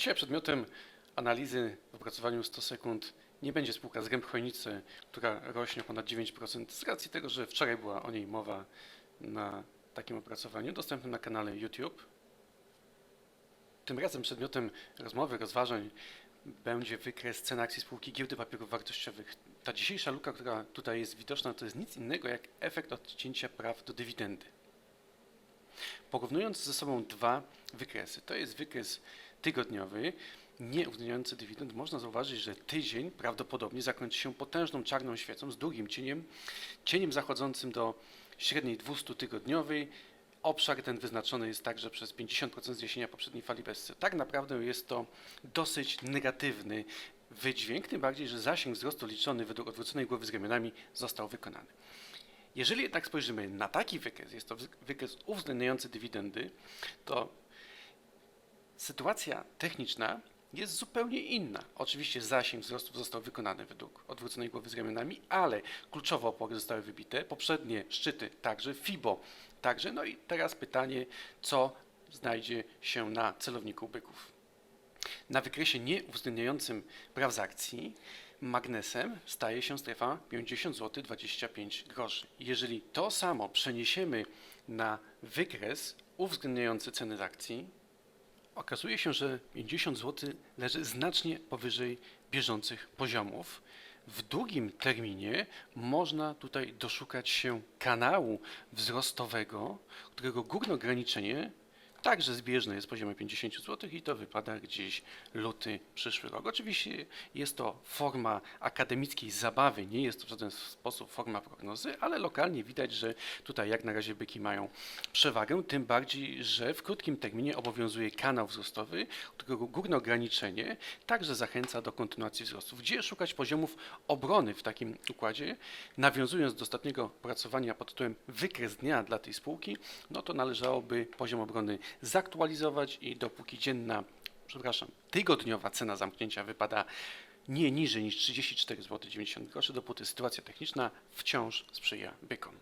Dzisiaj przedmiotem analizy w opracowaniu 100 sekund nie będzie spółka z Gęb Chojnicy, która rośnie o ponad 9% z racji tego, że wczoraj była o niej mowa na takim opracowaniu dostępnym na kanale YouTube. Tym razem przedmiotem rozmowy, rozważań będzie wykres cen akcji spółki giełdy papierów wartościowych. Ta dzisiejsza luka, która tutaj jest widoczna, to jest nic innego jak efekt odcięcia praw do dywidendy. Porównując ze sobą dwa wykresy, to jest wykres tygodniowy, nie uwzględniający dywidend, można zauważyć, że tydzień prawdopodobnie zakończy się potężną czarną świecą z długim cieniem, cieniem zachodzącym do średniej 200-tygodniowej. Obszar ten wyznaczony jest także przez 50% zniesienia poprzedniej fali BSC. Tak naprawdę jest to dosyć negatywny wydźwięk, tym bardziej, że zasięg wzrostu liczony według odwróconej głowy z ramionami został wykonany. Jeżeli jednak spojrzymy na taki wykres, jest to wy- wykres uwzględniający dywidendy, to sytuacja techniczna jest zupełnie inna. Oczywiście zasięg wzrostów został wykonany według odwróconej głowy z ramionami, ale kluczowe opory zostały wybite, poprzednie szczyty także, FIBO także. No i teraz pytanie, co znajdzie się na celowniku byków. Na wykresie nieuwzględniającym praw z akcji magnesem staje się strefa 50 zł 25 groszy. Jeżeli to samo przeniesiemy na wykres uwzględniający ceny z akcji, okazuje się, że 50 zł leży znacznie powyżej bieżących poziomów. W długim terminie można tutaj doszukać się kanału wzrostowego, którego górne ograniczenie także zbieżne jest z poziomem 50 zł i to wypada gdzieś luty przyszły rok. Oczywiście jest to forma akademickiej zabawy, nie jest to w żaden sposób forma prognozy, ale lokalnie widać, że tutaj jak na razie byki mają przewagę, tym bardziej, że w krótkim terminie obowiązuje kanał wzrostowy, którego górne ograniczenie także zachęca do kontynuacji wzrostu. Gdzie szukać poziomów obrony w takim układzie? Nawiązując do ostatniego opracowania pod tytułem wykres dnia dla tej spółki, no to należałoby poziom obrony zaktualizować i dopóki dzienna, przepraszam, tygodniowa cena zamknięcia wypada nie niżej niż 34,90 zł, dopóty sytuacja techniczna wciąż sprzyja bykom.